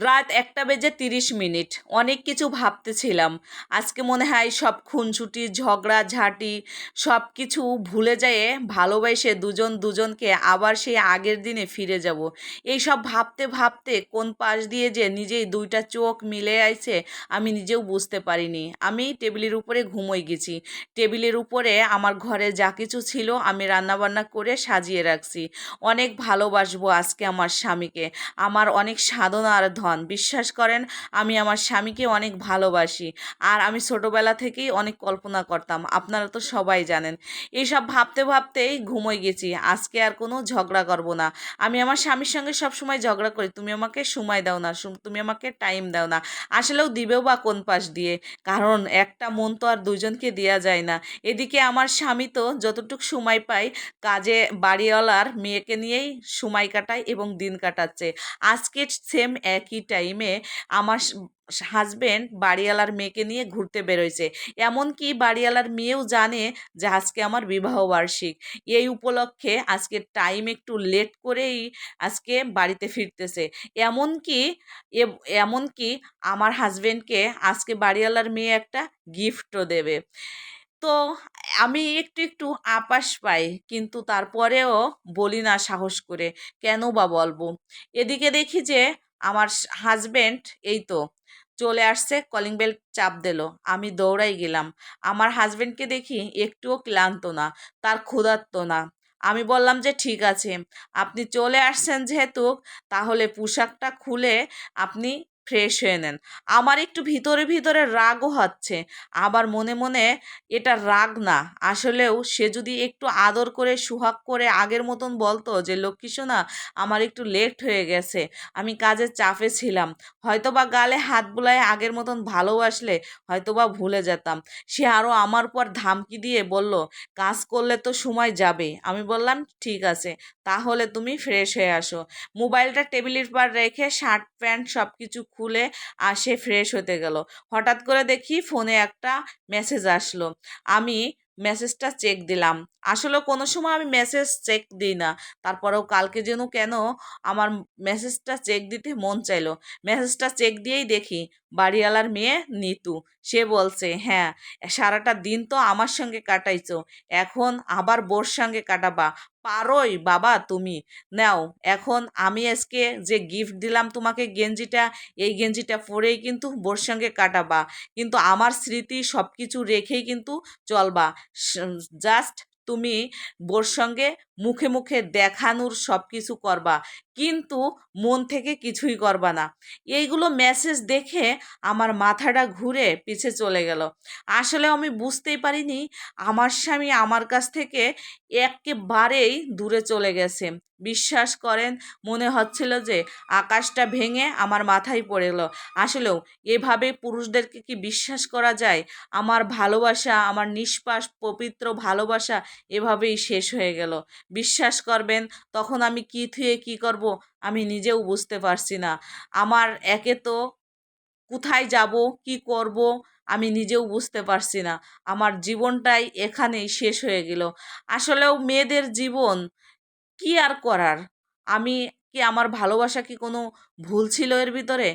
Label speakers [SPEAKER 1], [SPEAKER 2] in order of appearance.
[SPEAKER 1] রাত একটা বেজে তিরিশ মিনিট। অনেক কিছু ভাবতেছিলাম। আজকে মনে হয় সব খুনছুটি ঝগড়া, ঝাঁটি সব কিছু ভুলে যেয়ে ভালোবেসে দুজন দুজনকে আবার সেই আগের দিনে ফিরে যাব। এই সব ভাবতে ভাবতে কোন পাশ দিয়ে যে নিজেই দুইটা চোখ মিলে আইছে আমি নিজেও বুঝতে পারিনি। আমি টেবিলের উপরে ঘুমোই গেছি। টেবিলের উপরে আমার ঘরে যা কিছু ছিল আমি রান্নাবান্না করে সাজিয়ে রাখছি। অনেক ভালোবাসবো আজকে আমার স্বামীকে। আমার অনেক সাধনা আর ধন বিশ্বাস করেন, আমি আমার স্বামীকে অনেক ভালোবাসি। আর আমি ছোটোবেলা থেকেই অনেক কল্পনা করতাম। আপনারা তো সবাই জানেন। এইসব ভাবতে ভাবতেই ঘুমোই গেছি। আজকে আর কোনো ঝগড়া করব না। আমি আমার স্বামীর সঙ্গে সব সময় ঝগড়া করি। তুমি আমাকে সময় দাও না। তুমি আমাকে টাইম দাও না। আসলেও দিবেও বা কোন পাশ দিয়ে? কারণ একটা মন তো আর দুজনকে দেওয়া যায় না। এদিকে আমার স্বামী তো যতটুকু সময় পাই কাজে বাড়িওয়ালার মেয়েকে নিয়েই সময় কাটায় এবং দিন কাটাচ্ছে। আজকে সেম একই টাইমে আমার হাজবেন্ড বাড়িওয়ালার মেয়েকে নিয়ে ঘুরতে বেরোয়ছে এমনকি বাড়িওয়ালার মেয়েও জানে যে আজকে আমার বিবাহ বার্ষিক। এই উপলক্ষে আজকে টাইম একটু লেট করেই আজকে বাড়িতে ফিরতেছে। এমনকি এমনকি আমার হাজবেন্ডকে আজকে বাড়িওয়ালার মেয়ে একটা গিফটও দেবে। তো আমি একটু একটু আপাস পাই, কিন্তু তারপরেও বলি না সাহস করে কেন বা বলব? এদিকে দেখি যে আমার হাজবেন্ড এই তো, চলে আসছে কলিং বেল চাপ দিল। আমি দৌড়াই গেলাম। আমার হাজব্যান্ডকে দেখি একটুও ক্লান্ত না, তার ক্ষুধার্ত না। আমি বললাম যে, ঠিক আছে, আপনি চলে আসছেন যেহেতু, তাহলে পোশাকটা খুলে আপনি ফ্রেশ হয়ে নেন। আমার একটু ভিতরে ভিতরে রাগও হচ্ছে। আবার মনে মনে এটা রাগ না। আসলেও সে যদি একটু আদর করে, সুহাগ করে আগের মতন বলতো যে, লক্ষ্মী সোনা, আমার একটু লেট হয়ে গেছে। আমি কাজের চাপে ছিলাম। হয়তো বা গালে হাত বুলায় আগের মতন ভালোবাসলে হয়তো বা ভুলে যেতাম। সে আরও আমার পর ধামকি দিয়ে বলল, কাজ করলে তো সময় যাবে। আমি বললাম, ঠিক আছে, তাহলে তুমি ফ্রেশ হয়ে আসো। মোবাইলটা টেবিলের পর রেখে শার্ট, প্যান্ট সব কিছু খুলে আসে ফ্রেশ হতে গেল। হঠাৎ করে দেখি ফোনে একটা মেসেজ আসলো। আমি মেসেজটা চেক দিলাম। আসলে কোনো সময় আমি মেসেজ চেক দিই না। তারপরেও কালকে যেন কেন আমার মেসেজটা চেক দিতে মন চাইলো। মেসেজটা চেক দিয়েই দেখি বাড়িওয়ালার মেয়ে নিতু। সে বলছে হ্যাঁ সারাটা দিন তো আমার সঙ্গে কাটাইছো, এখন আবার বোর সঙ্গে কাটাবা। পারোই বাবা তুমি। নাও, এখন আমি আজকে যে গিফট দিলাম তোমাকে গেঞ্জিটা, এই গেঞ্জিটা পরেই কিন্তু বোর সঙ্গে কাটাবা। কিন্তু আমার স্মৃতি সব কিছু রেখেই কিন্তু চলবা। জাস্ট তুমি বোর সঙ্গে মুখে মুখে দেখানোর সব কিছু করবা। কিন্তু মন থেকে কিছুই করবা না। এইগুলো মেসেজ দেখে আমার মাথাটা ঘুরে পিছে চলে গেল। আসলে আমি বুঝতেই পারিনি আমার স্বামী আমার কাছ থেকে একেবারেই দূরে চলে গেছে। বিশ্বাস করেন, মনে হচ্ছিল যে আকাশটা ভেঙে আমার মাথায় পড়ে গেল আসলেও এভাবে পুরুষদেরকে কি বিশ্বাস করা যায়? আমার ভালোবাসা, আমার নিষ্পাস পবিত্র ভালোবাসা এভাবেই শেষ হয়ে গেল। বিশ্বাস করবেন, তখন আমি কী থুয়ে কী করব আমি নিজেও বুঝতে পারছি না। আমার একে তো কোথায় যাব, কি করব আমি নিজেও বুঝতে পারছি না। আমার জীবনটাই এখানেই শেষ হয়ে গেল। আসলেও মেয়েদের জীবন কি আর করার? আমি কি আমার ভালোবাসা কি কোনো ভুল ছিল এর ভিতরে?